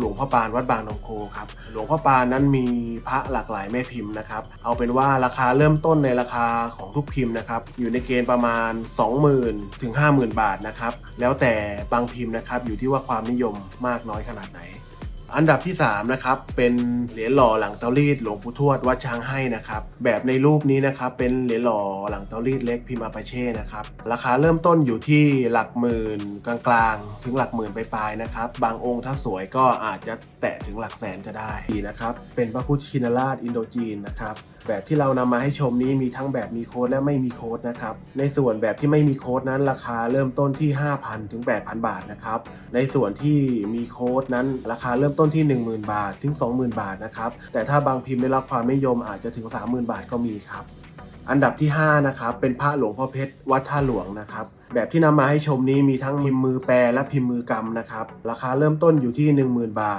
หลวงพ่อปานวัดบางนงโคครับหลวงพ่อปานนั้นมีพระหลากหลายแม่พิมพ์นะครับเอาเป็นว่าราคาเริ่มต้นในราคาของทุกพิมพ์นะครับอยู่ในเกณฑ์ประมาณ 20,000 ถึง 50,000 บาทนะครับแล้วแต่บางพิมพ์นะครับอยู่ที่ว่าความนิยมมากน้อยขนาดไหน อันดับที่ 3 นะครับ เป็นเหรียญหล่อหลังเตารีดหลวงปู่ทวดวัดช้างให้นะครับ แบบในรูปนี้นะครับเป็นเหรียญหล่อหลังเตารีดเล็กพิมพ์อาปาเช่นะครับราคาเริ่มต้นอยู่ที่หลักหมื่นกลางๆ ถึงหลักหมื่นปลายๆนะครับ บางองค์ถ้าสวยก็อาจจะแตะถึงหลักแสนก็ได้นะครับ เป็นพระพุทธชินราชอินโดจีนนะครับแบบที่เรานำมาให้ชมนี้มีทั้งแบบมีโค้ดและไม่มีโค้ดนะครับ ในส่วนแบบที่ไม่มีโค้ดนั้นราคาเริ่มต้นที่ 5,000 ถึง 8,000 บาทนะครับ ในส่วนที่มีโค้ดนั้นราคาเริ่มต้นที่ 10,000 บาท ถึง 20,000 บาทนะครับ แต่ถ้าบางพิมพ์ได้รับความนิยมอาจจะถึง 30,000 บาทก็มีครับ อันดับที่ 5 นะครับ เป็นพระหลวงพ่อเพชรวัดท่าหลวงนะครับ แบบที่นำมาให้ชมนี้มีทั้งพิมพ์มือแปรและพิมพ์มือกำนะครับ ราคาเริ่มต้นอยู่ที่ 10,000 บาท